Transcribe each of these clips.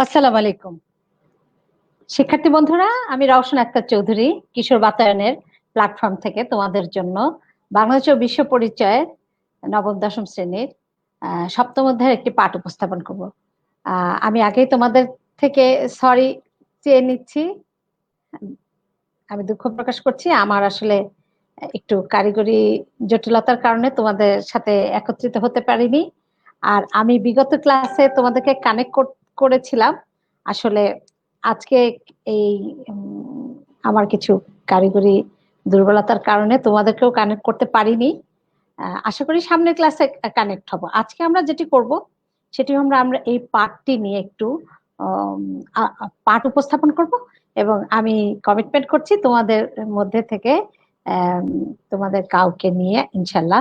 আসসালামু আলাইকুম। শিক্ষার্থী বন্ধুরা, আমি রওশন আক্তার চৌধুরী, কিশোর বাতায়নের প্ল্যাটফর্ম থেকে তোমাদের জন্য বাংলাদেশ ও বিশ্ব পরিচয়ে নবম, দশম শ্রেণির সপ্তম অধ্যায়ের একটি পাঠ উপস্থাপন করব। আমি আগেই তোমাদের থেকে সরি চেয়ে নিচ্ছি। আমি দুঃখ প্রকাশ করছি। আমার আসলে একটু কারিগরি জটিলতার কারণে তোমাদের সাথে একত্রিত হতে পারিনি। আর আমি বিগত ক্লাসে তোমাদেরকে কানেক্ট করেছিলাম। আসলে আজকে এই আমার কিছু কারিগরি দুর্বলতার কারণে তোমাদেরকেও কানেক্ট করতে পারিনি। আশা করি সামনের ক্লাসে কানেক্ট হব। আজকে আমরা যেটি করব, সেটি আমরা আমরা এই পাঠটি নিয়ে একটু পাঠ উপস্থাপন করব এবং আমি কমিটমেন্ট করছি তোমাদের মধ্যে থেকে তোমাদের কাউকে নিয়ে ইনশাল্লাহ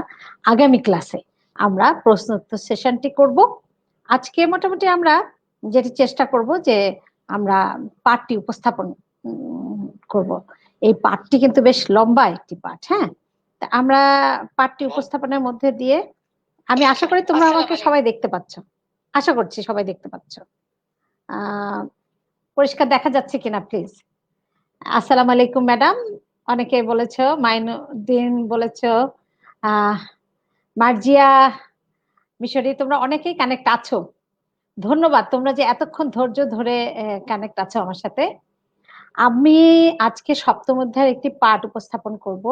আগামী ক্লাসে আমরা প্রশ্ন উত্তর সেশনটি করব। আজকে মোটামুটি আমরা যেটি চেষ্টা করব যে আমরা পাঠটি উপস্থাপন করব। এই পাঠটি কিন্তু বেশ লম্বা একটি পাঠ হ্যাঁ? আমরা পাঠটি উপস্থাপনের মধ্যে দিয়ে আমি আশা করি তোমরা আমাকে সবাই দেখতে পাচ্ছ। আশা করছি সবাই দেখতে পাচ্ছ। পরিষ্কার দেখা যাচ্ছে কিনা প্লিজ আসসালাম আলাইকুম ম্যাডাম অনেকে বলেছ মাইনুদ্দিন বলেছ আহ মার্জিয়া মিশরি তোমরা অনেকেই কানেক্ট আছো। ধন্যবাদ, তোমরা যে এতক্ষণ ধৈর্য ধরে কানেক্ট আছো আমার সাথে। আমি আজকে সপ্তম অধ্যায়ের একটি পাঠ উপস্থাপন করব।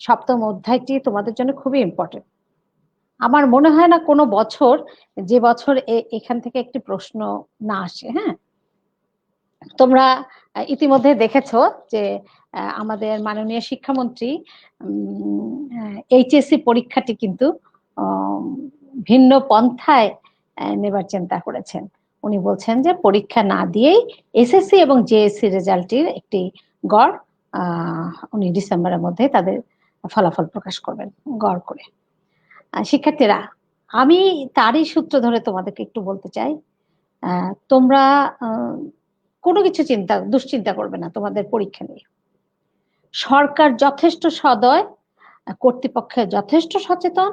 সপ্তম অধ্যায়টি তোমাদের জন্য খুবই ইম্পর্টেন্ট আমার মনে হয় না কোনো বছর যে বছর এখান থেকে একটি প্রশ্ন না আসে হ্যাঁ? তোমরা ইতিমধ্যে দেখেছ যে আমাদের মাননীয় শিক্ষামন্ত্রী এইচএসসি পরীক্ষাটি কিন্তু ভিন্ন পন্থায় নেবার চিন্তা করেছেন। উনি বলছেন যে পরীক্ষা না দিয়েই এসএসসি এবং জেএসসি রেজাল্টের একটি গড় উনি ডিসেম্বরের মধ্যে তাদের ফলাফল প্রকাশ করবেন, গড় করে। শিক্ষার্থীরা, আমি তারই সূত্র ধরে তোমাদেরকে একটু বলতে চাই তোমরা কোনো কিছু চিন্তা, দুশ্চিন্তা করবে না তোমাদের পরীক্ষা নিয়ে। সরকার যথেষ্ট সদয় কর্তৃপক্ষের যথেষ্ট সচেতন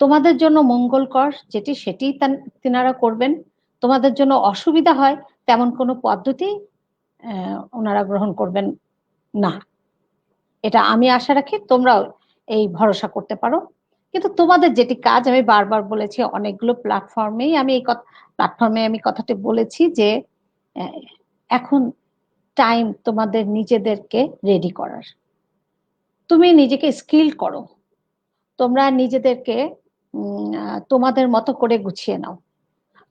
তোমাদের জন্য মঙ্গলকর যেটি সেটি তিনারা করবেন। তোমাদের জন্য অসুবিধা হয় তেমন কোনো পদ্ধতি ওনারা গ্রহণ করবেন না। এটা আমি আশা রাখি তোমরাও এই ভরসা করতে পারো। কিন্তু তোমাদের যেটি কাজ, আমি বারবার বলেছি, অনেকগুলো প্ল্যাটফর্মেই আমি এই প্ল্যাটফর্মে আমি কথাটি বলেছি যে এখন টাইম তোমাদের নিজেদেরকে রেডি করার। তুমি নিজেকে স্কিল করো। তোমরা নিজেদেরকে তোমাদের মতো করে গুছিয়ে নাও।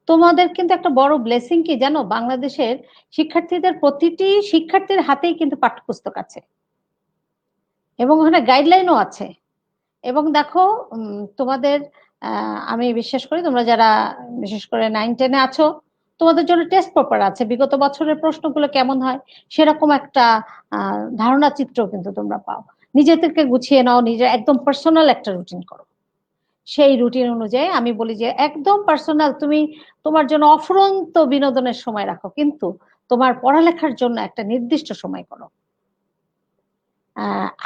তোমাদের কিন্তু একটা বড় ব্লেসিং কি জানো? বাংলাদেশের শিক্ষার্থীদের প্রতিটি শিক্ষার্থীর হাতেই কিন্তু পাঠ্যপুস্তক আছে। এবং ওখানে গাইডলাইনও আছে। এবং দেখো তোমাদের আমি বিশ্বাস করি তোমরা যারা, বিশেষ করে নাইন টেনে আছো, তোমাদের জন্য টেস্ট পেপার আছে। বিগত বছরের প্রশ্নগুলো কেমন হয়, সেরকম একটা ধারণা চিত্র কিন্তু তোমরা পাও। নিজেদেরকে গুছিয়ে নাও, নিজের একদম পার্সোনাল একটা রুটিন করো। সেই রুটিন অনুযায়ী আমি বলি যে একদম পার্সোনাল তুমি তোমার জন্য অফুরন্ত বিনোদনের সময় রাখো, কিন্তু তোমার পড়ালেখার জন্য একটা নির্দিষ্ট সময় করো।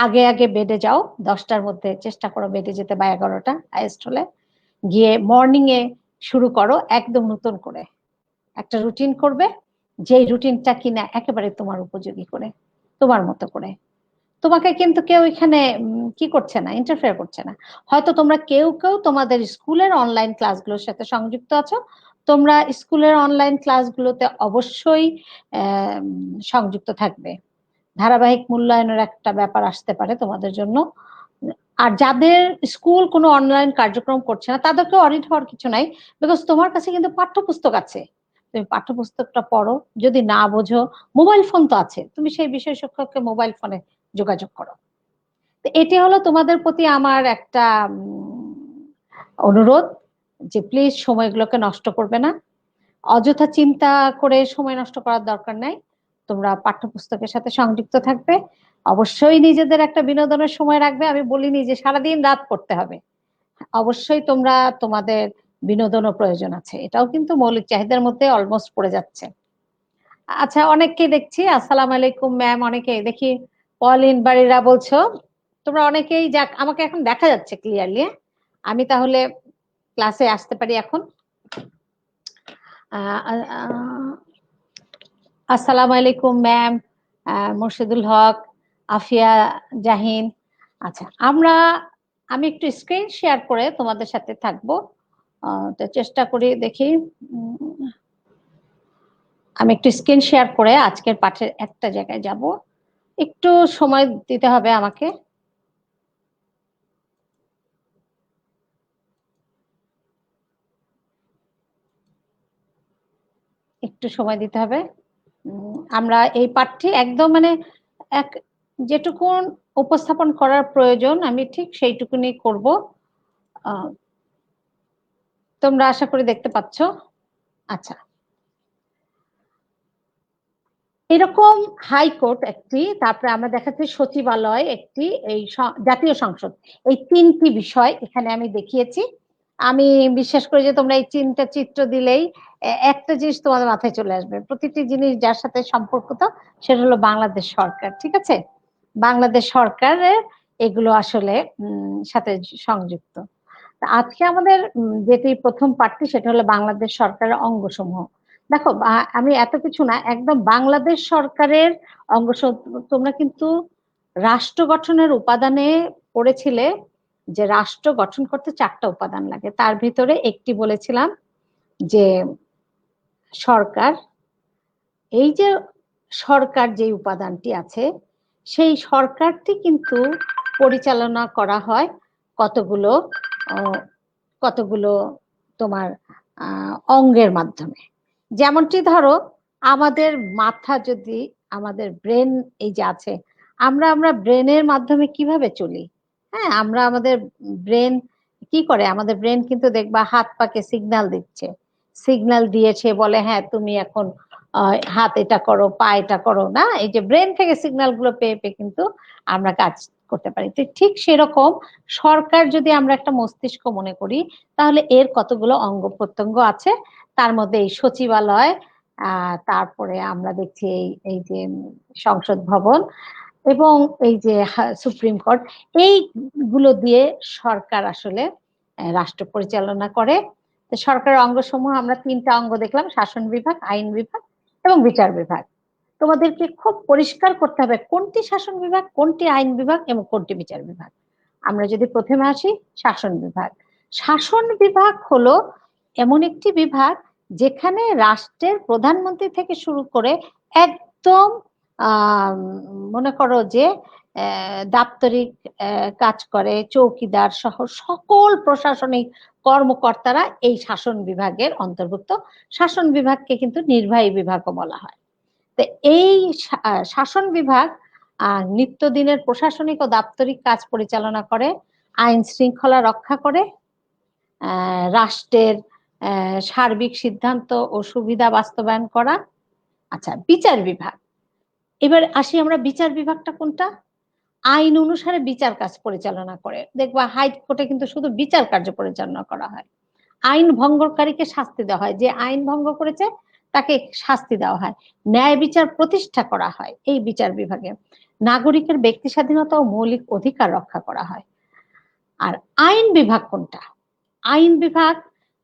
আগে আগে বেডে যাও, দশটার মধ্যে চেষ্টা করো বেডে যেতে বা এগারোটা হাইস্ট হলে। গিয়ে মর্নিং এ শুরু করো একদম নতুন করে। একটা রুটিন করবে, যেই রুটিনটা কিনা একেবারে তোমার উপযোগী করে, তোমার মতো করে। তোমাকে কিন্তু কেউ এখানে কি করছে না ইন্টারফেয়ার করছে না। হয়তো তোমরা কেউ কেউ তোমাদের স্কুলের অনলাইন ক্লাসগুলোর সাথে সংযুক্ত আছো। তোমরা স্কুলের অনলাইন ক্লাসগুলোতে অবশ্যই সংযুক্ত থাকবে। ধারাবাহিক মূল্যায়নের একটা ব্যাপার আসতে পারে তোমাদের জন্য। আর যাদের স্কুল কোনো অনলাইন কার্যক্রম করছে না তাদেরকে অডিট হওয়ার কিছু নাই বিকজ তোমার কাছে কিন্তু পাঠ্যপুস্তক আছে। তুমি পাঠ্যপুস্তকটা পড়ো, যদি না বোঝো মোবাইল ফোন তো আছে। তুমি সেই বিষয় শিক্ষককে মোবাইল ফোনে যোগাযোগ করো। এটি হলো তোমাদের প্রতি আমার একটা অনুরোধ যে প্লিজ সময়গুলোকে নষ্ট করবে না। অযথা চিন্তা করে সময় নষ্ট করার দরকার নাই। তোমরা পাঠ্যপুস্তকের সাথে সংযুক্ত থাকবে। অবশ্যই নিজেদের একটা বিনোদনের সময় রাখবে। আমি বলিনি যে সারাদিন রাত পড়তে হবে। অবশ্যই তোমরা তোমাদের বিনোদনও প্রয়োজন আছে। এটাও কিন্তু মৌলিক চাহিদার মধ্যে অলমোস্ট পড়ে যাচ্ছে। আচ্ছা অনেককে দেখছি। আসসালাম আলাইকুম ম্যাম অনেকে দেখি পলিন বাড়িরা বলছো তোমরা অনেকেই যাক, আমাকে এখন দেখা যাচ্ছে ক্লিয়ারলি আমি তাহলে ক্লাসে আসতে পারি এখন। আসসালামু আলাইকুম ম্যাম মুর্শিদুল হক, আফিয়া, জাহিন। আচ্ছা আমরা, আমি একটু স্ক্রিন শেয়ার করে তোমাদের সাথে থাকব। তো চেষ্টা করি দেখি। আমি একটু স্ক্রিন শেয়ার করে আজকের পাঠের একটা জায়গায় যাব। একটু সময় দিতে হবে আমাকে। একটু সময় দিতে হবে। আমরা এই পাঠটি একদম মানে এক যেটুকুন উপস্থাপন করার প্রয়োজন, আমি ঠিক সেইটুকুনি করব। তোমরা আশা করি দেখতে পাচ্ছ। আচ্ছা। এরকম হাইকোর্ট একটি, তারপরে আমরা দেখাচ্ছি সচিবালয় একটি, এই জাতীয় সংসদ। এই তিনটি বিষয় এখানে আমি দেখিয়েছি। আমি বিশ্বাস করি যে তোমরা এই তিনটা চিত্র দিলেই একটা জিনিস তোমাদের মাথায় চলে আসবে। প্রতিটি জিনিস যার সাথে সম্পর্কিত, সেটা হলো বাংলাদেশ সরকার, ঠিক আছে? বাংলাদেশ সরকারের এগুলো আসলে সাথে সংযুক্ত। আজকে আমাদের যেটি প্রথম পাঠটি, সেটা হলো বাংলাদেশ সরকারের অঙ্গসমূহ। দেখো আমি এত কিছু না, একদম বাংলাদেশ সরকারের অঙ্গ তোমরা কিন্তু রাষ্ট্র গঠনের উপাদানে পড়েছিলে যে রাষ্ট্র গঠন করতে চারটা উপাদান লাগে। তার ভিতরে একটি বলেছিলাম যে সরকার, এই যে সরকার যে উপাদানটি আছে, সেই সরকারটি কিন্তু পরিচালনা করা হয় কতগুলো কতগুলো তোমার অঙ্গের মাধ্যমে। যেমনটি ধরো, আমাদের মাথা যদি, আমাদের ব্রেন এই যে আছে, আমরা আমরা ব্রেনের মাধ্যমে কীভাবে চলি? হ্যাঁ আমরা আমাদের ব্রেন কি করে? আমাদের ব্রেন কিন্তু দেখবা হাত পাকে সিগন্যাল দিচ্ছে। সিগন্যাল দিয়েছে বলে হ্যাঁ তুমি এখন হাত এটা করো, পা এটা করো। না, এই যে ব্রেন থেকে সিগন্যালগুলো পেয়ে পেয়ে কিন্তু আমরা কাজ করতে পারি। তো ঠিক সেরকম সরকার যদি আমরা একটা মস্তিষ্ক মনে করি, তাহলে এর কতগুলো অঙ্গ প্রত্যঙ্গ আছে? তার মধ্যে এই সচিবালয় তারপরে আমরা দেখছি এই এই যে সংসদ ভবন এবং এই যে সুপ্রিম কোর্ট, এইগুলো দিয়ে সরকার আসলে রাষ্ট্র পরিচালনা করে। সরকারের অঙ্গসমূহ, আমরা তিনটা অঙ্গ দেখলাম, শাসন বিভাগ, আইন বিভাগ এবং বিচার বিভাগ। তোমাদেরকে খুব পরিষ্কার করতে হবে কোনটি শাসন বিভাগ, কোনটি আইন বিভাগ এবং কোনটি বিচার বিভাগ। আমরা যদি প্রথমে আসি, শাসন বিভাগ। শাসন বিভাগ হলো এমন একটি বিভাগ যেখানে রাষ্ট্রের প্রধানমন্ত্রী থেকে শুরু করে একদম মনে করো যে দাপ্তরিক কাজ করে, চৌকিদার সহ সকল প্রশাসনিক কর্মকর্তারা এই শাসন বিভাগের অন্তর্ভুক্ত। শাসন বিভাগকে কিন্তু নির্বাহী বিভাগও বলা হয়। তো এই শাসন বিভাগ নিত্যদিনের প্রশাসনিক ও দাপ্তরিক কাজ পরিচালনা করে, আইন শৃঙ্খলা রক্ষা করে রাষ্ট্রের সার্বিক সিদ্ধান্ত ও সুবিধা বাস্তবায়ন করা। আচ্ছা বিচার বিভাগ। এবার আসি আমরা বিচার বিভাগটা কোনটা? আইন অনুসারে বিচার কাজ পরিচালনা করে। দেখবা, হাইকোর্টে কিন্তু শুধু বিচার কার্য পরিচালনা করা হয়। আইন ভঙ্গকারীকে শাস্তি দেওয়া হয়। যে আইন ভঙ্গ করেছে, তাকে শাস্তি দেওয়া হয়। ন্যায় বিচার প্রতিষ্ঠা করা হয় এই বিচার বিভাগে। নাগরিকের ব্যক্তি স্বাধীনতা ও মৌলিক অধিকার রক্ষা করা হয়। আর আইন বিভাগ কোনটা? আইন বিভাগ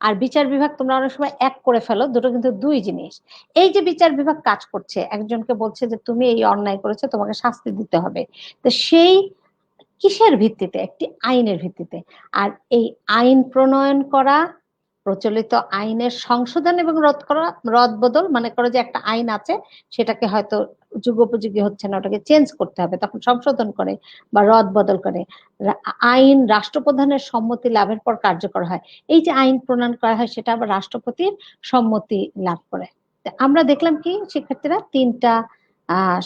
আর বিচার বিভাগ তোমরা অনেক সময় এক করে ফেলো, দুটো কিন্তু দুই জিনিস। এই যে বিচার বিভাগ কাজ করছে, একজনকে বলছে যে তুমি এই অন্যায় করেছ, তোমাকে শাস্তি দিতে হবে। তো সেই কিসের ভিত্তিতে? একটি আইনের ভিত্তিতে। আর এই আইন প্রণয়ন করা প্রচলিত আইনের সংশোধন এবং রদ করা, রদ বদল মানে করো যে একটা আইন আছে, সেটাকে হয়তো যুগোপযোগী হচ্ছে না, ওটাকে চেঞ্জ করতে হবে, তখন সংশোধন করে বা রদ বদল করে। আইন রাষ্ট্রপ্রধানের সম্মতি লাভের পর কার্যকর হয়। এই যে আইন প্রণয়ন করা হয়, সেটা আবার রাষ্ট্রপতির সম্মতি লাভ করে। আমরা দেখলাম কি, শিক্ষার্থীরা তিনটা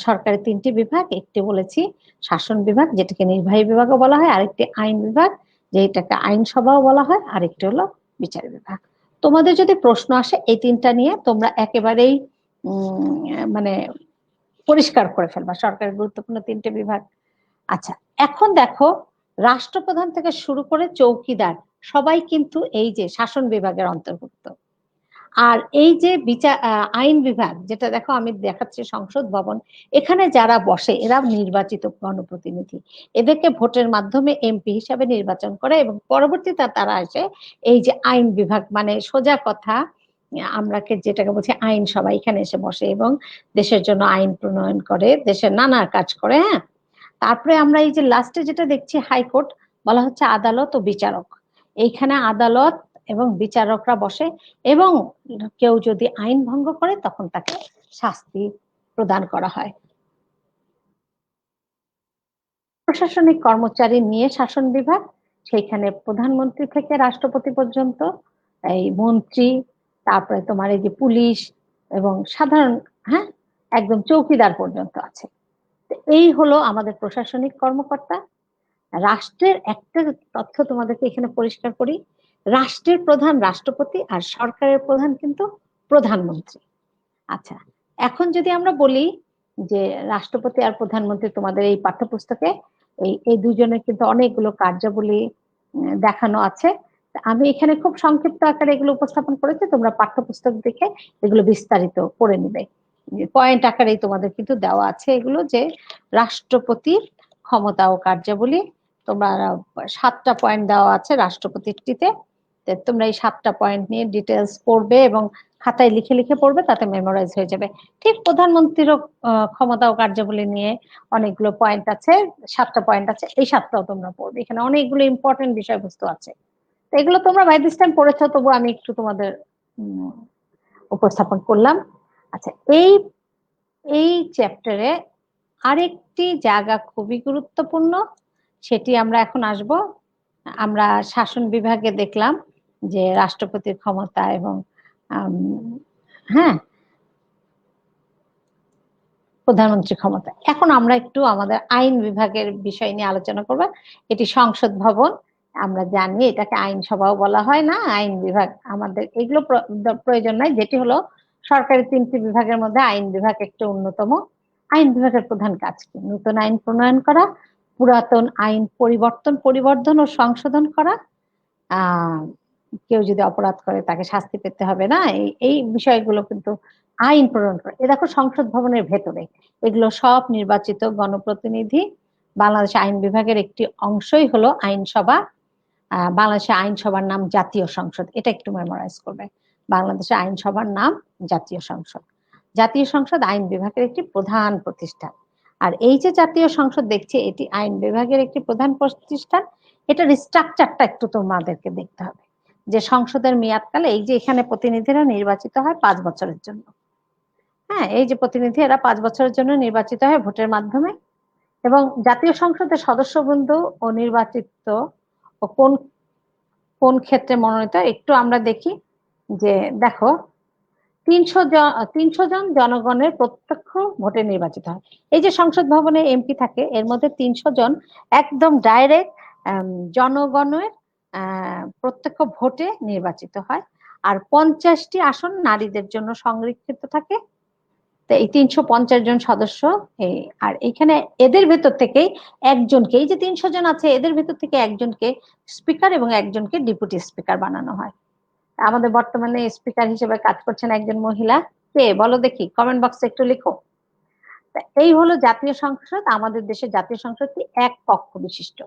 সরকারের তিনটি বিভাগ, একটি বলেছি শাসন বিভাগ, যেটাকে নির্বাহী বিভাগও বলা হয়, আরেকটি আইন বিভাগ, যেটাকে আইনসভাও বলা হয়, আরেকটি হলো বিচার বিভাগ। তোমাদের যদি প্রশ্ন আসে এই তিনটা নিয়ে, তোমরা একেবারেই মানে পরিষ্কার করে ফেলবা, সরকারের গুরুত্বপূর্ণ তিনটে বিভাগ। আচ্ছা এখন দেখো, রাষ্ট্রপ্রধান থেকে শুরু করে চৌকিদার সবাই কিন্তু এই যে শাসন বিভাগের অন্তর্ভুক্ত। আর এই যে বিচার আইন বিভাগ, যেটা দেখো আমি দেখাচ্ছি সংসদ ভবন, এখানে যারা বসে এরা নির্বাচিত গণপ্রতিনিধি। এদেরকে ভোটের মাধ্যমে এমপি হিসাবে নির্বাচন করে এবং পরবর্তীতে তারা এসে এই যে আইন বিভাগ মানে সোজা কথা, আমরাকে যেটাকে বলছি আইন সবাই এখানে এসে বসে এবং দেশের জন্য আইন প্রণয়ন করে, দেশের নানা কাজ করে হ্যাঁ? তারপরে আমরা এই যে লাস্টে যেটা দেখছি হাইকোর্ট, বলা হচ্ছে আদালত ও বিচারক। এইখানে আদালত এবং বিচারকরা বসে এবং কেউ যদি আইন ভঙ্গ করে, তখন তাকে শাস্তি প্রদান করা হয়। প্রশাসনিক কর্মচারী নিয়ে শাসন বিভাগ, সেইখানে প্রধানমন্ত্রী থেকে রাষ্ট্রপতি পর্যন্ত, এই মন্ত্রী, তারপরে তোমার এই যে পুলিশ এবং সাধারণ হ্যাঁ একদম চৌকিদার পর্যন্ত আছে। এই হলো আমাদের প্রশাসনিক কর্মকর্তা। রাষ্ট্রের একটা তথ্য তোমাদেরকে এখানে পরিষ্কার করি রাষ্ট্রের প্রধান রাষ্ট্রপতি আর সরকারের প্রধান কিন্তু প্রধানমন্ত্রী। আচ্ছা এখন যদি আমরা বলি যে রাষ্ট্রপতি আর প্রধানমন্ত্রী তোমাদের এই পাঠ্যপুস্তকে, এই এই দুজনের কিন্তু অনেকগুলো কার্যাবলী দেখানো আছে। আমি এখানে খুব সংক্ষিপ্ত আকারে এগুলো উপস্থাপন করেছি, তোমরা পাঠ্যপুস্তক দেখে এগুলো বিস্তারিত করে নিবে। পয়েন্ট আকারেই তোমাদের কিন্তু দেওয়া আছে এগুলো যে রাষ্ট্রপতির ক্ষমতা ও কার্যাবলী। তোমরা সাতটা পয়েন্ট দেওয়া আছে রাষ্ট্রপতিটিতে। তোমরা এই সাতটা পয়েন্ট নিয়ে ডিটেলস পড়বে এবং খাতায় লিখে লিখে পড়বে, তাতে মেমোরাইজ হয়ে যাবে। ঠিক প্রধানমন্ত্রীরও ক্ষমতা ও কার্যাবলী নিয়ে অনেকগুলো পয়েন্ট আছে, সাতটা পয়েন্ট আছে, এই সাতটাও তোমরা পড়বে। এখানে অনেকগুলো ইম্পর্টেন্ট বিষয়বস্তু আছে। তো এগুলো তোমরা বাই দিস টাইম পড়েছ তবু আমি একটু তোমাদের উপস্থাপন করলাম। আচ্ছা এই এই চ্যাপ্টারে আরেকটি জায়গা খুবই গুরুত্বপূর্ণ, সেটি আমরা এখন আসব। আমরা শাসন বিভাগে দেখলাম। যে রাষ্ট্রপতির ক্ষমতা এবং হ্যাঁ প্রধানমন্ত্রী ক্ষমতা। এখন আমরা একটু আমাদের আইন বিভাগের বিষয় নিয়ে আলোচনা করব। এটি সংসদ ভবন। আমরা জানি এটাকে আইনসভাও বলা হয় না। আইন বিভাগ আমাদের এগুলো প্রয়োজন নাই। যেটি হলো সরকারি তিনটি বিভাগের মধ্যে আইন বিভাগ একটা অন্যতম। আইন বিভাগের প্রধান কাজ কি? নতুন আইন প্রণয়ন করা, পুরাতন আইন পরিবর্তন, পরিবর্ধন ও সংশোধন করা কেউ যদি অপরাধ করে, তাকে শাস্তি পেতে হবে না? এই বিষয়গুলো কিন্তু আইন প্রণয়ন করে। এ দেখো সংসদ ভবনের ভেতরে। এগুলো সব নির্বাচিত গণপ্রতিনিধি। বাংলাদেশ আইন বিভাগের একটি অংশই হলো আইনসভা। বাংলাদেশের আইনসভার নাম জাতীয় সংসদ। এটা একটু মেমোরাইজ করবে। বাংলাদেশের আইনসভার নাম জাতীয় সংসদ। জাতীয় সংসদ আইন বিভাগের একটি প্রধান প্রতিষ্ঠান। আর এই যে জাতীয় সংসদ দেখছে, এটি আইন বিভাগের একটি প্রধান প্রতিষ্ঠান। এটার স্ট্রাকচারটা একটু তোমাদেরকে দেখতে হবে। যে সংসদের মেয়াদকালে এই যে এখানে প্রতিনিধিরা নির্বাচিত হয় পাঁচ বছরের জন্য। হ্যাঁ এই যে প্রতিনিধি এরা পাঁচ বছরের জন্য নির্বাচিত হয় ভোটের মাধ্যমে এবং জাতীয় সংসদের সদস্যবৃন্দ ও নির্বাচিত ও কোন কোন ক্ষেত্রে মনোনীত, একটু আমরা দেখি যে দেখো, তিনশো জন তিনশো জন জনগণের প্রত্যক্ষ ভোটে নির্বাচিত হয়। এই যে সংসদ ভবনে এমপি থাকে, এর মধ্যে তিনশো জন একদম ডাইরেক্ট জনগণের প্রত্যক্ষ ভোটে নির্বাচিত হয়। আর পঞ্চাশটি আসন নারীদের জন্য সংরক্ষিত থাকে। এই তিনশো পঞ্চাশ জন সদস্য আর এখানে এদের ভেতর থেকেই একজনকে, এই যে তিনশো জন আছে, এদের ভেতর থেকে একজনকে স্পিকার এবং একজনকে ডেপুটি স্পিকার বানানো হয়। আমাদের বর্তমানে স্পিকার হিসেবে কাজ করছেন একজন মহিলা। কে, বলো দেখি কমেন্ট বক্সে একটু লিখো। এই হলো জাতীয় সংসদ, আমাদের দেশের জাতীয় সংসদটি এক কক্ষ বিশিষ্ট।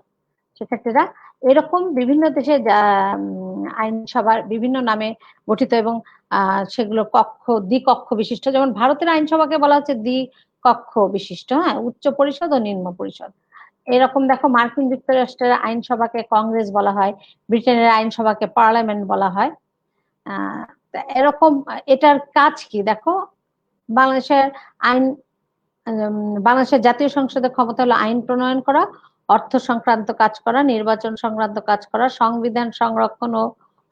শিক্ষার্থীরা এরকম বিভিন্ন দেশে আইনসভার বিভিন্ন নামে গঠিত এবং সেগুলো কক্ষ, দ্বিকক্ষ বিশিষ্ট। যেমন ভারতের আইনসভাকে বলা হচ্ছে দ্বিকক্ষ বিশিষ্ট হ্যাঁ? উচ্চ পরিষদ ও নিম্ন পরিষদ। এরকম দেখো মার্কিন যুক্তরাষ্ট্রের আইনসভাকে কংগ্রেস বলা হয়, ব্রিটেনের আইনসভাকে পার্লামেন্ট বলা হয়। এরকম, এটার কাজ কি? দেখো, বাংলাদেশের আইন বাংলাদেশের জাতীয় সংসদের ক্ষমতা হলো আইন প্রণয়ন করা অর্থ সংক্রান্ত কাজ করা, নির্বাচন সংক্রান্ত কাজ করা, সংবিধান সংরক্ষণ ও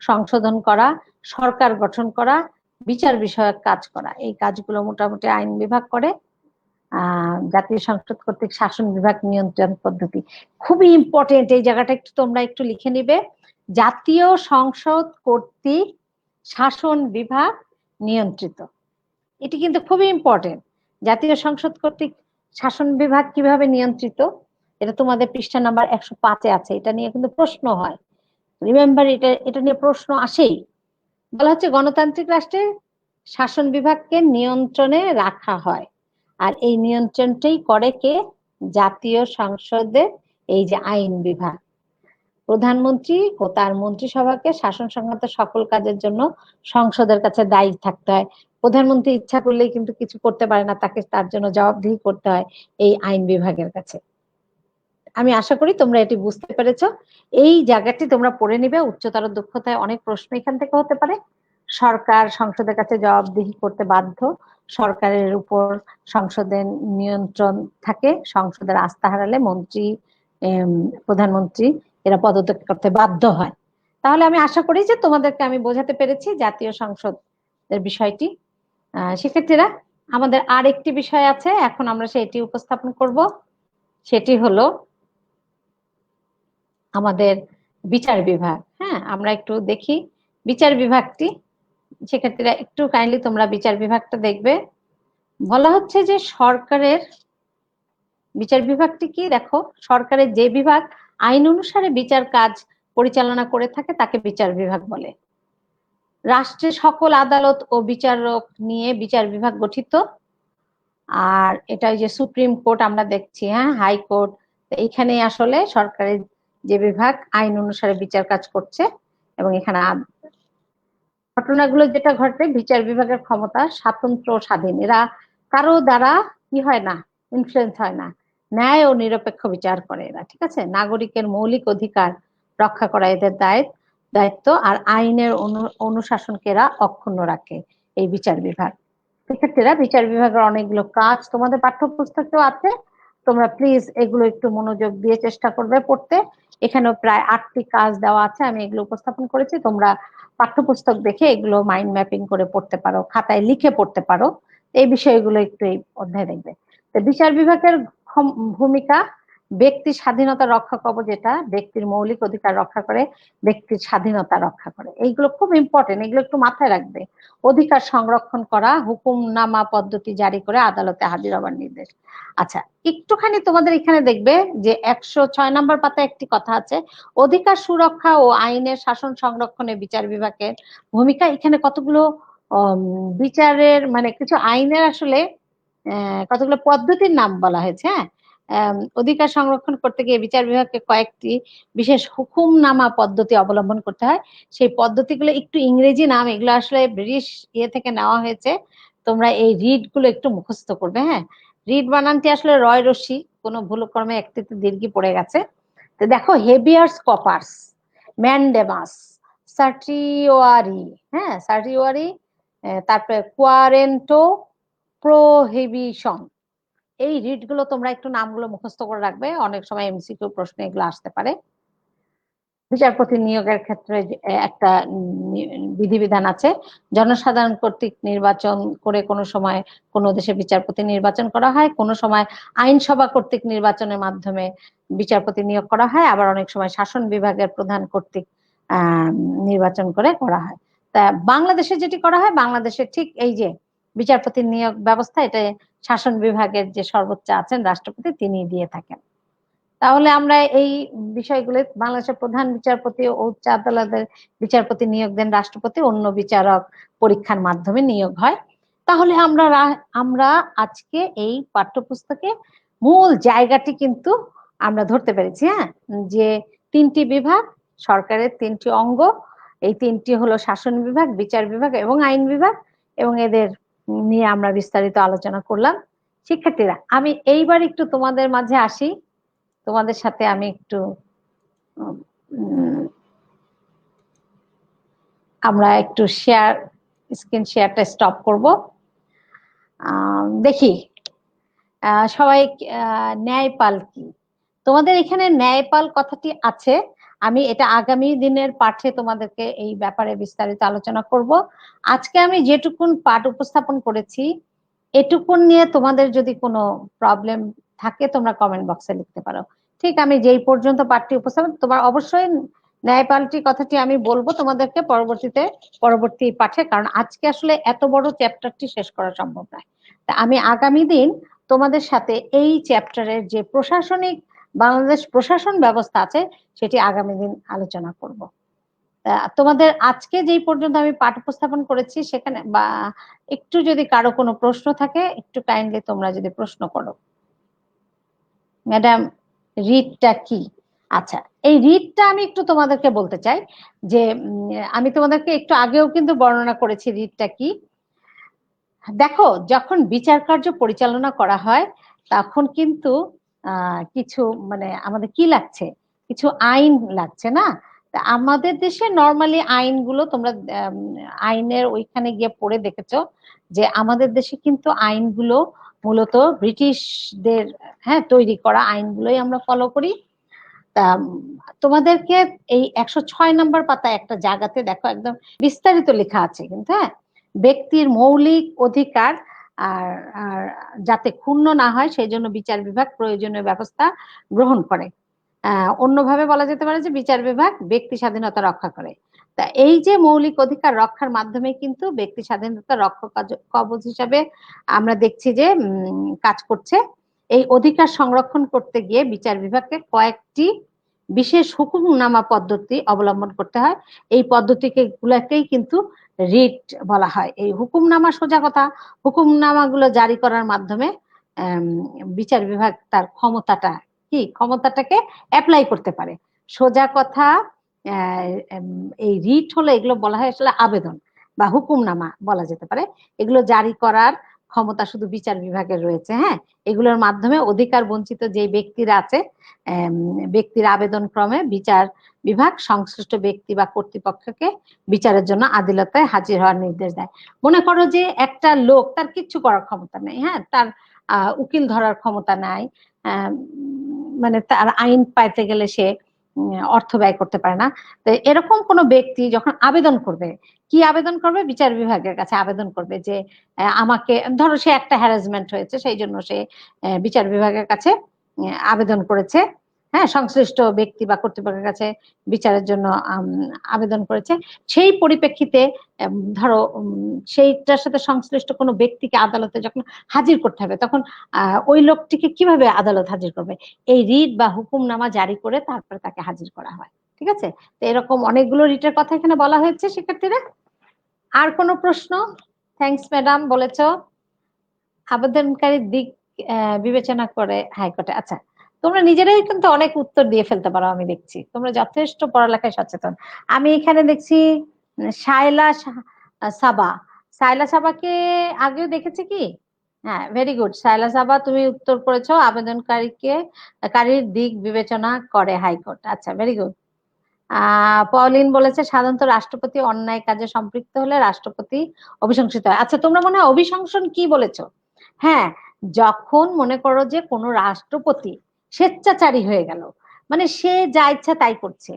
সংশোধন করা, সরকার গঠন করা, বিচার বিষয়ক কাজ করা। এই কাজগুলো মোটামুটি আইন বিভাগ করে জাতীয় সংসদ কর্তৃক শাসন বিভাগ নিয়ন্ত্রণ পদ্ধতি। খুবই ইম্পর্টেন্ট এই জায়গাটা একটু তোমরা একটু লিখে নিবে। জাতীয় সংসদ কর্তৃক শাসন বিভাগ নিয়ন্ত্রিত। এটি কিন্তু খুবই ইম্পর্টেন্ট জাতীয় সংসদ কর্তৃক শাসন বিভাগ কীভাবে নিয়ন্ত্রিত? এটা তোমাদের পৃষ্ঠা নাম্বার একশো পাঁচে আছে, এটা নিয়ে কিন্তু প্রশ্ন হয়। রিমেম্বার এটা এটা নিয়ে প্রশ্ন আসেই। বলা হচ্ছে গণতান্ত্রিক রাষ্ট্রে শাসন বিভাগকে নিয়ন্ত্রণে রাখা হয়। আর এই নিয়ন্ত্রণটাই করে কে? জাতীয় সংসদের এই যে আইন বিভাগ। প্রধানমন্ত্রী ও তার মন্ত্রিসভাকে শাসন সংক্রান্ত সকল কাজের জন্য সংসদের কাছে দায়ী থাকতে হয়। প্রধানমন্ত্রী ইচ্ছা করলেই কিন্তু কিছু করতে পারে না, তাকে তার জন্য জবাবদিহি করতে হয় এই আইন বিভাগের কাছে। আমি আশা করি তোমরা এটি বুঝতে পেরেছ। এই জায়গাটি তোমরা পড়ে নিবে, উচ্চতর দক্ষতায় অনেক প্রশ্ন এখান থেকে হতে পারে। সরকার সংসদের কাছে জবাবদিহি করতে বাধ্য। সরকারের উপর সংসদের নিয়ন্ত্রণ থাকে, সংসদের আস্থা হারালে মন্ত্রী প্রধানমন্ত্রী এরা পদত্যাগ করতে বাধ্য হয়। তাহলে আমি আশা করি যে তোমাদেরকে আমি বোঝাতে পেরেছি জাতীয় সংসদের বিষয়টি। শিক্ষার্থীরা, আমাদের আর একটি বিষয় আছে, এখন আমরা সেটি উপস্থাপন করব। সেটি হলো আমাদের বিচার বিভাগ। হ্যাঁ আমরা একটু দেখি বিচার বিভাগটি। শিক্ষার্থীরা একটু কাইন্ডলি তোমরা বিচার বিভাগটা দেখবে। বলা হচ্ছে যে সরকারের বিচার বিভাগটি কি? দেখো, সরকারের যে বিভাগ আইন অনুসারে বিচার কাজ পরিচালনা করে থাকে, তাকে বিচার বিভাগ বলে। রাষ্ট্রের সকল আদালত ও বিচারক নিয়ে বিচার বিভাগ গঠিত। আর এটা যে সুপ্রিম কোর্ট আমরা দেখছি হ্যাঁ হাইকোর্ট। এখানে আসলে সরকারের যে বিভাগ আইন অনুসারে বিচার কাজ করছে এবং এখানে ঘটনাগুলো যেটা ঘটে, বিচার বিভাগের ক্ষমতা স্বাতন্ত্র স্বাধীন। এরা কারও দ্বারা কি হয় না ইনফ্লুয়েন্স হয় না। ন্যায় ও নিরপেক্ষ বিচার করে এরা, ঠিক আছে? নাগরিকের মৌলিক অধিকার রক্ষা করা এদের দায়িত্ব দায়িত্ব আর আইনের অনুশাসনকে এরা অক্ষুণ্ণ রাখে এই বিচার বিভাগ। শিক্ষার্থীরা বিচার বিভাগের অনেকগুলো কাজ তোমাদের পাঠ্যপুস্তকেও আছে। তোমরা প্লিজ এগুলো একটু মনোযোগ দিয়ে চেষ্টা করবে পড়তে। এখানেও প্রায় আটটি কাজ দেওয়া আছে, আমি এগুলো উপস্থাপন করেছি। তোমরা পাঠ্যপুস্তক দেখে এগুলো মাইন্ড ম্যাপিং করে পড়তে পারো, খাতায় লিখে পড়তে পারো। এই বিষয়গুলো একটু এই অধ্যায় দেখবে। তো বিচার বিভাগের ভূমিকা ব্যক্তির স্বাধীনতা রক্ষা করব যেটা, ব্যক্তির মৌলিক অধিকার রক্ষা করে, ব্যক্তির স্বাধীনতা রক্ষা করে। এইগুলো খুব ইম্পর্টেন্ট এগুলো একটু মাথায় রাখবে। অধিকার সংরক্ষণ করা, হুকুমনামা পদ্ধতি জারি করে আদালতে হাজির হবার নির্দেশ। আচ্ছা একটুখানি তোমাদের এখানে দেখবে যে একশো ছয় নম্বর পাতায় একটি কথা আছে, অধিকার সুরক্ষা ও আইনের শাসন সংরক্ষণে বিচার বিভাগের ভূমিকা। এখানে কতগুলো বিচারের মানে কিছু আইনের আসলে কতগুলো পদ্ধতির নাম বলা হয়েছে হ্যাঁ? অধিকার সংরক্ষণ করতে গিয়ে বিচার বিভাগকে কয়েকটি বিশেষ হুকুমনামা পদ্ধতি অবলম্বন করতে হয়। সেই পদ্ধতিগুলো একটু ইংরেজি নাম, এগুলো আসলে ব্রিটিশ ইয়ে থেকে নেওয়া হয়েছে। তোমরা এই রিডগুলো একটু মুখস্থ করবে হ্যাঁ? রিড বানানটি আসলে রয় রশি কোনো ভুলক্রমে একটিতে দীর্ঘি পড়ে গেছে। তো দেখো, হেভিয়ার্স কপার্স, ম্যান্ডেমাস সার্টিওয়ারি হ্যাঁ? সার্টিওয়ারি তারপরে কোয়ারেন্টো প্রোহিবিশন। এই রিডগুলো তোমরা একটু নামগুলো মুখস্থ করে রাখবে। অনেক সময় এমসিকিউ প্রশ্ন এগুলো আসতে পারে। বিচারপতি নিয়োগের ক্ষেত্রে একটা বিধিবিধান আছে। জনসাধারণ কর্তৃক নির্বাচন করে কোনো সময় কোনো দেশে বিচারপতি নির্বাচন করা হয়, কোনো সময় আইনসভা কর্তৃক নির্বাচনের মাধ্যমে বিচারপতি নিয়োগ করা হয়, আবার অনেক সময় শাসন বিভাগের প্রধান কর্তৃক নির্বাচন করে করা হয়। তা বাংলাদেশে যেটি করা হয়, বাংলাদেশে ঠিক এই যে বিচারপতি নিয়োগ ব্যবস্থা এটা শাসন বিভাগের যে সর্বোচ্চ আছেন রাষ্ট্রপতি তিনি দিয়ে থাকেন। তাহলে আমরা এই বিষয়গুলো, বাংলাদেশের প্রধান বিচারপতি ও উচ্চ আদালতের বিচারপতি নিয়োগ দেন রাষ্ট্রপতি, অন্য বিচারক পরীক্ষার মাধ্যমে নিয়োগ হয়। তাহলে আমরা আমরা আজকে এই পাঠ্যপুস্তকে মূল জায়গাটি কিন্তু আমরা ধরতে পেরেছি হ্যাঁ? যে তিনটি বিভাগ, সরকারের তিনটি অঙ্গ, এই তিনটি হলো শাসন বিভাগ, বিচার বিভাগ এবং আইন বিভাগ এবং এদের নিয়ে আমরা বিস্তারিত আলোচনা করলাম। শিক্ষার্থীরা, আমি এইবার একটু তোমাদের মাঝে আসি। তোমাদের সাথে আমি একটু আমরা একটু শেয়ার স্ক্রিন শেয়ারটা স্টপ করব। দেখি সবাই ন্যায়পাল কি? তোমাদের এখানে ন্যায়পাল কথাটি আছে। আমি এটা আগামী দিনের পাঠে তোমাদেরকে এই ব্যাপারে বিস্তারিত আলোচনা করব। আজকে আমি যেটুকুন পাঠ উপস্থাপন করেছি, এটুকুন নিয়ে তোমাদের যদি কোনো প্রবলেম থাকে, তোমরা কমেন্ট বক্সে লিখতে পারো। ঠিক, আমি যেই পর্যন্ত পাঠটি উপস্থাপন, তোমার অবশ্যই ন্যায়পালটি কথাটি আমি বলব তোমাদেরকে পরবর্তীতে, পরবর্তী পাঠে, কারণ আজকে আসলে এত বড় চ্যাপ্টারটি শেষ করা সম্ভব নয়। তা আমি আগামী দিন তোমাদের সাথে এই চ্যাপ্টারের যে প্রশাসনিক বাংলাদেশ প্রশাসন ব্যবস্থা আছে, সেটি আগামী দিন আলোচনা করব। তোমাদের আজকে যেই পর্যন্ত আমি পাঠ উপস্থাপন করেছি, সেখানে বা একটু যদি কারও কোনো প্রশ্ন থাকে, একটু কাইন্ডলি তোমরা যদি প্রশ্ন করো। ম্যাডাম রিডটা কি? আচ্ছা এই রিটটা আমি একটু তোমাদেরকে বলতে চাই যে আমি তোমাদেরকে একটু আগেও কিন্তু বর্ণনা করেছি রিটটা কি। দেখো, যখন বিচার কার্য পরিচালনা করা হয়, তখন কিন্তু কিছু মানে আমাদের কি লাগছে? কিছু আইন লাগছে, না? আমাদের দেশে নর্মালি আইনগুলো তোমরা আইনের ওইখানে গিয়ে পড়ে দেখেছ যে আমাদের দেশে কিন্তু আইনগুলো মূলত ব্রিটিশদের হ্যাঁ তৈরি করা আইনগুলোই আমরা ফলো করি। তা তোমাদেরকে এই একশো ছয় নম্বর পাতায় একটা জায়গাতে দেখো একদম বিস্তারিত লেখা আছে কিন্তু হ্যাঁ? ব্যক্তির মৌলিক অধিকার আর আর যাতে ক্ষুণ্ণ না হয় সেই জন্য বিচার বিভাগ প্রয়োজনীয় ব্যবস্থা গ্রহণ করে। অন্যভাবে বলা যেতে পারে যে বিচার বিভাগ ব্যক্তি স্বাধীনতা রক্ষা করে। তা এই যে মৌলিক অধিকার রক্ষার মাধ্যমে কিন্তু ব্যক্তি স্বাধীনতা রক্ষা কবচ হিসাবে আমরা দেখছি যে কাজ করছে। এই অধিকার সংরক্ষণ করতে গিয়ে বিচার বিভাগকে কয়েকটি বিশেষ হুকুমনামা পদ্ধতি অবলম্বন করতে হয়। এই পদ্ধতিকে গুলাকেই কিন্তু রিট বলা হয়। এই হুকুমনামা সোজা কথা, হুকুমনামাগুলো জারি করার মাধ্যমে বিচার বিভাগ তার ক্ষমতাটা কি? ক্ষমতাটাকে অ্যাপ্লাই করতে পারে। সোজা কথা এই রিট হলো এগুলো বলা হয় আসলে আবেদন বা হুকুমনামা বলা যেতে পারে। এগুলো জারি করার ক্ষমতা শুধু বিচার বিভাগের রয়েছে হ্যাঁ? এগুলোর মাধ্যমে অধিকার বঞ্চিত যে ব্যক্তিরা আছে ব্যক্তির আবেদন ক্রমে বিচার বিভাগ সংশ্লিষ্ট ব্যক্তি বা কর্তৃপক্ষকে বিচারের জন্য আদালতে হাজির হওয়ার নির্দেশ দেয়। মনে করো যে একটা লোক তার কিচ্ছু করার ক্ষমতা নেই হ্যাঁ? তার উকিল ধরার ক্ষমতা নাই মানে তার আইন পাইতে গেলে সে অর্থ ব্যয় করতে পারে না। তো এরকম কোনো ব্যক্তি যখন আবেদন করবে, কি আবেদন করবে? বিচার বিভাগের কাছে আবেদন করবে যে আমাকে, ধরো সে একটা হ্যারাসমেন্ট হয়েছে, সেই জন্য সে বিচার বিভাগের কাছে আবেদন করেছে। হ্যাঁ সংশ্লিষ্ট ব্যক্তি বা কর্তৃপক্ষের কাছে বিচারের জন্য আবেদন করেছে। সেই পরিপ্রেক্ষিতে ধরো সেইটার সাথে সংশ্লিষ্ট কোনো ব্যক্তিকে আদালতে যখন হাজির করতে হবে, তখন ওই লোকটিকে কীভাবে আদালত হাজির করবে? এই রিট বা হুকুমনামা জারি করে তারপরে তাকে হাজির করা হয়, ঠিক আছে? তো এরকম অনেকগুলো রিটের কথা এখানে বলা হয়েছে শিক্ষার্থীরা। আর কোনো প্রশ্ন? থ্যাংকস ম্যাডাম বলেছ। আবেদনকারীর দিক বিবেচনা করে হাইকোর্টে আচ্ছা। তোমরা নিজেরাই কিন্তু অনেক উত্তর দিয়ে ফেলতে পারো, আমি দেখছি। তোমরা যথেষ্ট পড়ালেখায় সচেতন। আমি এখানে দেখছি শায়লা সাবা। সাইলা সাবাকে আগেও দেখেছি কি? হ্যাঁ ভেরি গুড সাইলা সাবা, তুমি উত্তর করেছ, আবেদনকারীকে, কারীর দিক বিবেচনা করে হাইকোর্ট। আচ্ছা ভেরি গুড পলিন বলেছে, সাধারণত রাষ্ট্রপতি অন্যায় কাজে সম্পৃক্ত হলে রাষ্ট্রপতি অভিশংসিত হয়। আচ্ছা তোমরা মনে হয় অভিশংসন কি বলেছ? হ্যাঁ যখন মনে করো যে কোনো রাষ্ট্রপতি স্বেচ্ছাচারী হয়ে গেল। মানে সে যা ইচ্ছা তাই করছে।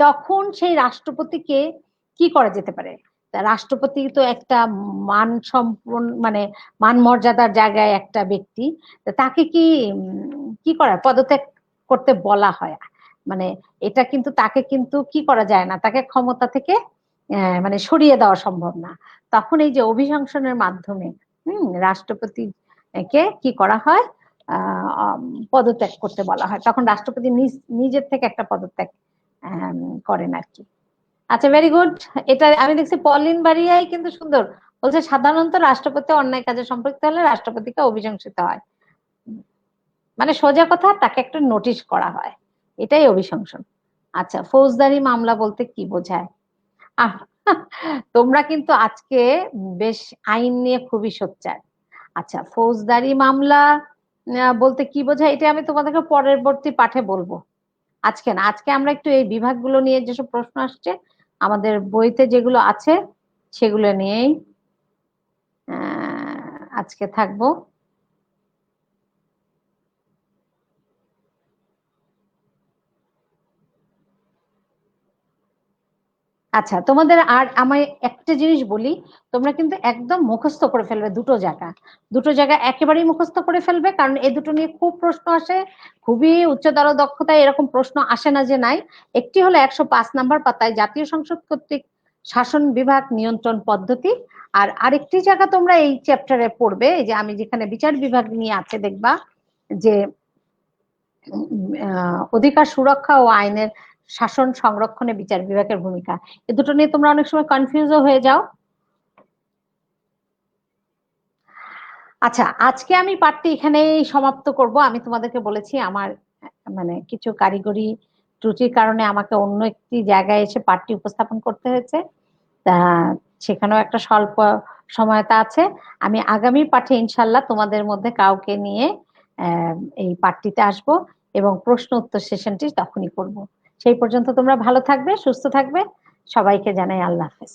তখন সেই রাষ্ট্রপতিকে কি করা যেতে পারে? রাষ্ট্রপতি তো একটা মান সম্পন্ন মানে মান মর্যাদার জায়গায় একটা ব্যক্তি। তাকে কি কি করা, পদত্যাগ করতে বলা হয়? মানে এটা কিন্তু, তাকে কিন্তু কি করা যায় না? তাকে ক্ষমতা থেকে মানে সরিয়ে দেওয়া সম্ভব না। তখন এই যে অভিশংসনের মাধ্যমে, হম রাষ্ট্রপতি রাষ্ট্রপতিকে কি করা হয়? পদত্যাগ করতে বলা হয়। তখন রাষ্ট্রপতি নিজ, নিজের থেকে একটা পদত্যাগ করেন আর কি। আচ্ছা ভেরি গুড এটা আমি দেখছি পলিন বাড়িয়াই কিন্তু সুন্দর। বলছে, সাধারণত রাষ্ট্রপতি অন্যায় কাজে সম্পৃক্ত হলে রাষ্ট্রপতিকে অভিশংসিত হয়। মানে সোজা কথা, তাকে একটা নোটিশ করা হয়। এটাই অভিশংসন। আচ্ছা ফৌজদারি মামলা বলতে কি বোঝায়? তোমরা কিন্তু আজকে বেশ আইন নিয়ে খুবই সোচ্চার। আচ্ছা ফৌজদারি মামলা বলতে কি বোঝায়, এটা আমি তোমাদেরকে পরবর্তী পাঠে বলব। আজকে না, আজকে আমরা একটু এই বিভাগগুলো নিয়ে যেসব প্রশ্ন আসছে, আমাদের বইতে যেগুলো আছে, সেগুলো নিয়েই আজকে থাকব। আচ্ছা তোমাদের আর আমায় একটা জিনিস বলি, তোমরা কিন্তু একদম মুখস্থ করে ফেলবে দুটো জায়গা। দুটো জায়গা একেবারেই মুখস্থ করে ফেলবে, কারণ এই দুটো নিয়ে খুব প্রশ্ন আসে, খুবই উচ্চতর দক্ষতায় এরকম প্রশ্ন আসে না যে নাই। একটি হলো একশো পাঁচ নাম্বার পাতায় জাতীয় সংসদ কর্তৃক শাসন বিভাগ নিয়ন্ত্রণ পদ্ধতি, আর আরেকটি জায়গা তোমরা এই চ্যাপ্টারে পড়বে যে আমি যেখানে বিচার বিভাগ নিয়ে আছে দেখবা, যে অধিকার সুরক্ষা ও আইনের শাসন সংরক্ষণে বিচার বিভাগের ভূমিকা। এ দুটো নিয়ে তোমরা অনেক সময় কনফিউজও হয়ে যাও। আচ্ছা আজকে আমি পাঠটি এখানেই সমাপ্ত করব। আমি তোমাদেরকে বলেছি, আমার মানে কিছু কারিগরি ত্রুটির কারণে আমাকে অন্য একটি জায়গায় এসে পাঠটি উপস্থাপন করতে হয়েছে। সেখানেও একটা স্বল্প সময়তা আছে। আমি আগামী পাঠে ইনশাল্লাহ তোমাদের মধ্যে কাউকে নিয়ে এই পাঠটিতে আসব এবং প্রশ্ন উত্তর সেশনটি তখনই করব। সেই পর্যন্ত তোমরা ভালো থাকবে সুস্থ থাকবে। সবাইকে জানাই আল্লাহ হাফেজ।